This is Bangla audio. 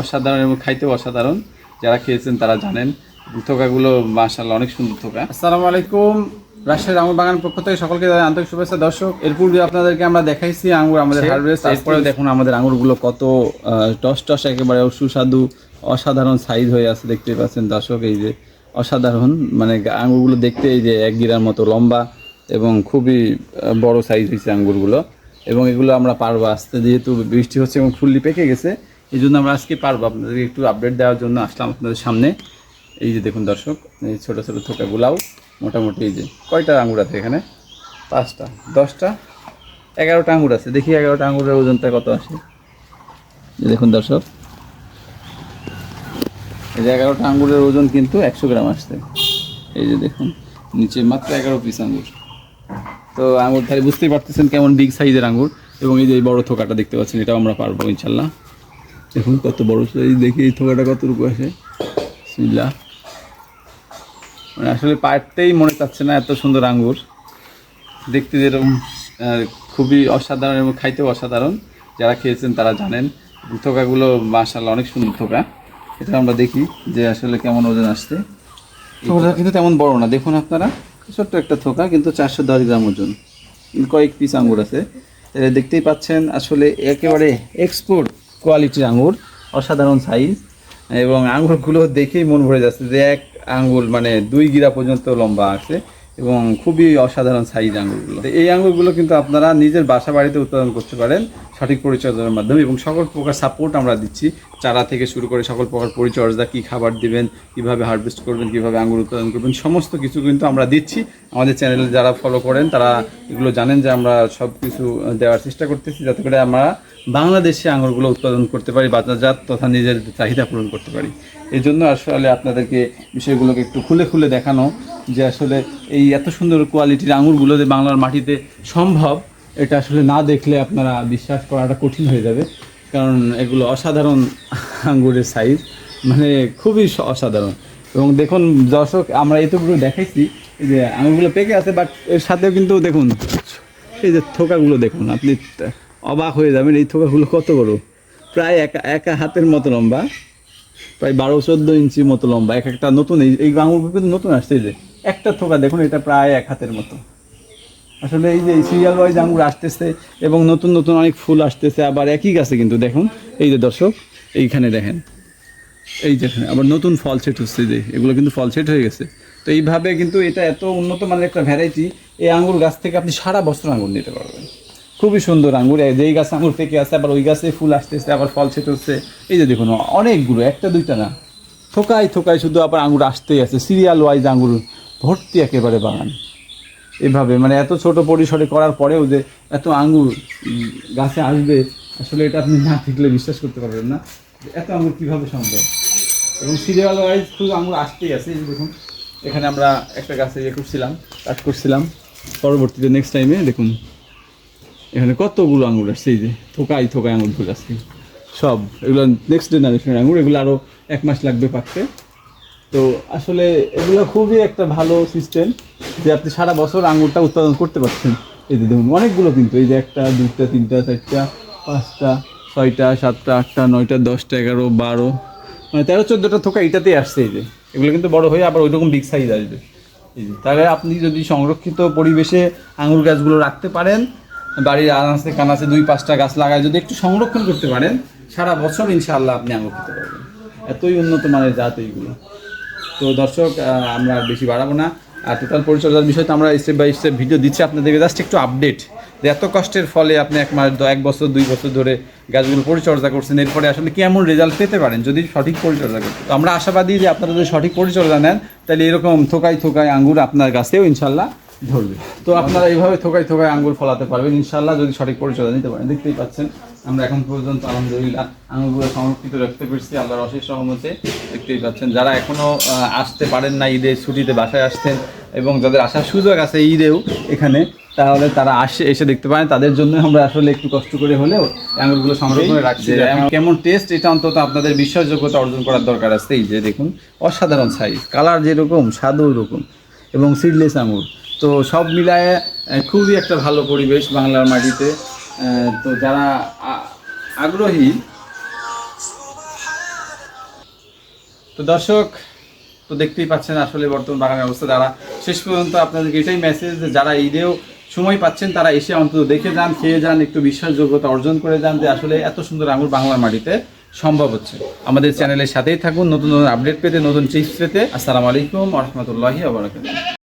অসাধারণ এবং খাইতেও অসাধারণ। যারা খেয়েছেন তারা জানেন থোকাগুলো মাশাল্লাহ অনেক সুন্দর থোকা আসসালামু আলাইকুম রাজশাহী আঙুর বাগান পক্ষ থেকে সকলকে জানাই আন্তরিক শুভেচ্ছা। দর্শক এর পূর্বে আপনাদেরকে আমরা দেখাইছি আঙুর আমাদের হারভেস্ট তারপরে দেখুন আমাদের আঙুরগুলো কত টস টস একেবারে সুস্বাদু অসাধারণ সাইজ হয়ে আছে দেখতে পাচ্ছেন দর্শক এই যে অসাধারণ মানে আঙুরগুলো দেখতে এই যে এক গিরার মতো লম্বা এবং খুবই বড় সাইজ হয়েছে আঙ্গুরগুলো। এবং এগুলো আমরা পারব আসতে যেহেতু বৃষ্টি হচ্ছে এবং ফুললি পেকে গেছে এই জন্য আমরা আজকে পারব আপনাদেরকে একটু আপডেট দেওয়ার জন্য। আসলাম আপনাদের সামনে। এই যে দেখুন দর্শক, এই ছোটো ছোটো থোকাগুলাও মোটামুটি এই যে কয়টা আঙুর আছে এখানে? পাঁচটা, দশটা, এগারোটা আঙুর আছে। দেখি এগারোটা আঙুরের ওজনটা কত এই দেখুন দর্শক, এই যে এগারোটা আঙুরের ওজন কিন্তু একশো গ্রাম আসছে। এই যে দেখুন, নিচে মাত্র এগারো পিস আঙুর তো আঙুর তাহলে বুঝতেই পারতেছেন কেমন বিগ সাইজের আঙুর এবং এই যে বড় থোকাটা দেখতে পাচ্ছেন, এটাও আমরা পারব ইনশাল্লাহ। দেখুন কত বড় সাইজ দেখি এই থোকাটা কতটুকু আসে বিসমিল্লাহ। মানে আসলে পারতেই মনে চাচ্ছে না এত সুন্দর আঙ্গুর। দেখতে যেরকম খুবই অসাধারণ এবং খাইতেও অসাধারণ। যারা খেয়েছেন তারা জানেন থোকাগুলো মাশাল্লাহ অনেক সুন্দর থোকা এটা আমরা দেখি যে আসলে কেমন ওজন আসছে। থোকাটা কিন্তু তেমন বড় না। দেখুন আপনারা ছোট্ট একটা থোকা কিন্তু চারশো দশ গ্রাম ওজন। কয়েক পিস আঙ্গুর আছে। দেখতেই পাচ্ছেন আসলে একেবারে এক্সপোর্ট কোয়ালিটির আঙুর অসাধারণ সাইজ এবং আঙুরগুলো দেখেই মন ভরে যাচ্ছে যে এক আঙুল মানে দুই গিরা পর্যন্ত লম্বা আছে এবং খুবই অসাধারণ সাইজ আঙুরগুলো এই আঙুরগুলো কিন্তু আপনারা নিজের বাসা বাড়িতে উৎপাদন করতে পারেন। সঠিক পরিচর্যার মাধ্যমে এবং সকল প্রকার সাপোর্ট আমরা দিচ্ছি। চারা থেকে শুরু করে সকল প্রকার পরিচর্যা, কী খাবার দিবেন, কীভাবে হারভেস্ট করবেন, কীভাবে আঙুর উৎপাদন করবেন, সমস্ত কিছু কিন্তু আমরা দিচ্ছি। আমাদের চ্যানেলে যারা ফলো করেন, তারা এগুলো জানেন যে আমরা সব কিছু দেওয়ার চেষ্টা করতেছি যাতে করে আমরা বাংলাদেশে আঙুরগুলো উৎপাদন করতে পারি, বাজারজাত তথা নিজের চাহিদা পূরণ করতে পারি। এই জন্য আসলে আপনাদেরকে বিষয়গুলোকে একটু খুলে খুলে দেখানো যে আসলে এই এত সুন্দর কোয়ালিটির আঙুরগুলো যে বাংলার মাটিতে সম্ভব এটা আসলে না দেখলে আপনারা বিশ্বাস করাটা কঠিন হয়ে যাবে। কারণ এগুলো অসাধারণ আঙ্গুরের সাইজ মানে খুবই অসাধারণ। এবং দেখুন, দর্শক, আমরা এতগুলো দেখাইছি যে আঙুরগুলো পেকে আছে বাট এর সাথেও কিন্তু দেখুন, এই যে থোকাগুলো দেখুন, আপনি অবাক হয়ে যাবেন এই থোকাগুলো কত বড়। প্রায় একা একা হাতের মতো লম্বা, প্রায় বারো, চোদ্দ ইঞ্চি মতো লম্বা, এক একটা নতুন, এই আঙুরগুলো কিন্তু নতুন আসছে যে একটা থোকা দেখুন, এটা প্রায় এক হাতের মতো। আসলে এই যে সিরিয়াল ওয়াইজ আঙুর আসতেছে এবং নতুন নতুন অনেক ফুল আসতেছে, আবার একই গাছে কিন্তু দেখুন। এই যে দর্শক, এইখানে দেখেন। এই যে আবার নতুন ফল সেট হচ্ছে যে এগুলো কিন্তু ফল সেট হয়ে গেছে। তো এইভাবে কিন্তু এটা এত উন্নত মানের একটা ভ্যারাইটি এই আঙ্গুর গাছ থেকে আপনি সারা বছর আঙ্গুর নিতে পারবেন। খুবই সুন্দর আঙ্গুর যেই গাছে আঙ্গুর পেকে আছে, আবার ওই গাছে ফুল আসতেছে, আবার ফল সেট হচ্ছে। এই যে দেখুন, অনেকগুলো, একটা, দুইটা না। থোকায় থোকায় শুধু আবার আঙ্গুর আসতেই আছে। সিরিয়াল ওয়াইজ আঙ্গুর ভর্তি একেবারে বাগান। এভাবে মানে এত ছোট পরিসরে করার পরেও যে এত আঙ্গুর গাছে আসবে, আসলে এটা আপনি না দেখলে বিশ্বাস করতে পারবেন না এত আঙ্গুর কীভাবে সম্ভব। এবং সিরিয়াল ওয়াইজ শুধু আঙুর আসতেই আছে দেখুন, এখানে আমরা একটা গাছে ইয়ে করছিলাম, কাট করছিলাম। পরবর্তীতে নেক্সট টাইমে দেখুন, এখানে কতগুলো আঙুর আসছে, এই যে থোকাই থোকাই আঙুর ধরে আসছে। সব, এগুলো নেক্সট জেনারেশনের আঙুর এগুলো আরও এক মাস লাগবে পাকতে। তো আসলে এগুলো খুবই একটা ভালো সিস্টেম যে আপনি সারা বছর আঙুরটা উৎপাদন করতে পারছেন। এই যে দেখুন, অনেকগুলো কিন্তু, এই যে একটা, দুইটা, তিনটা, চারটা, পাঁচটা, ছয়টা, সাতটা, আটটা, নয়টা, দশটা, এগারো, বারো মানে তেরো, চোদ্দোটা থোকা এটাতেই আসছে এই যে। এগুলো কিন্তু বড় হয়ে আবার ওইরকম বিগ সাইজ আসবে। এই যে, তাহলে আপনি যদি সংরক্ষিত পরিবেশে আঙুর গাছগুলো রাখতে পারেন, বাড়ির আনাচে কানাচে দুই, পাঁচটা গাছ লাগায় যদি একটু সংরক্ষণ করতে পারেন, সারা বছর ইনশাআল্লাহ আপনি আঙুর খেতে পারবেন। এতই উন্নত মানের জাত এইগুলো। তো দর্শক আমরা বেশি বাড়াবো না। আর টোটাল পরিচর্যার বিষয়ে তো আমরা স্টেপ বাই স্টেপ ভিডিও দিচ্ছি আপনাদেরকে। জাস্ট একটু আপডেট যে এত কষ্টের ফলে আপনি এক মাস এক বছর, দুই বছর ধরে গাছগুলো পরিচর্যা করছেন, এরপরে আসলে কেমন রেজাল্ট পেতে পারেন যদি সঠিক পরিচর্যা করতে? তো আমরা আশাবাদী যে আপনারা যদি সঠিক পরিচর্যা নেন, তাহলে এরকম থোকাই থোকাই আঙ্গুর আপনার গাছেও ইনশাল্লাহ ধরবে। তো আপনারা এইভাবে থোকাই থোকাই আঙ্গুর ফলাতে পারবেন। ইনশাল্লাহ যদি সঠিক পরিচর্যা নিতে পারেন। দেখতেই পাচ্ছেন আমরা এখন পর্যন্ত আলহামদুলিল্লাহ আঙুরগুলো সংরক্ষিত রাখতে পেরেছি আল্লাহর অশেষ রহমতে দেখতেই পাচ্ছেন। যারা এখনও আসতে পারেন না ঈদের ছুটিতে বাসায় আসছেন এবং যাদের আসার সুযোগ আছে ঈদেও এখানে তাহলে তারা আসে এসে দেখতে পারেন। তাদের জন্য আমরা আসলে একটু কষ্ট করে হলেও এই আঙুরগুলো সংরক্ষণ করে রাখছি। কেমন টেস্ট এটা অন্তত আপনাদের বিশ্বাসযোগ্যতা অর্জন করার দরকার আছে। এই যে দেখুন অসাধারণ সাইজ কালার যেরকম স্বাদও ওরকম এবং সিডলেস আঙুর তো সব মিলায়ে খুবই একটা ভালো পরিবেশ বাংলার মাটিতে। তো যারা আগ্রহী, তো দর্শক, তো দেখতেই পাচ্ছেন আসলে বর্তমান বাগানের অবস্থা যারা। শেষ পর্যন্ত আপনাদেরকে এটাই মেসেজ যে যারা ঈদেও সময় পাচ্ছেন, তারা এসে অন্তত দেখে যান, খেয়ে যান, একটু বিশ্বাসযোগ্যতা অর্জন করে যান যে আসলে এত সুন্দর আঙুর বাংলার মাটিতে সম্ভব হচ্ছে। আমাদের চ্যানেলের সাথেই থাকুন, নতুন নতুন আপডেট পেতে, নতুন টিপস পেতে। আসসালামু আলাইকুম রহমতুল্লাহি আবরাকাতুহ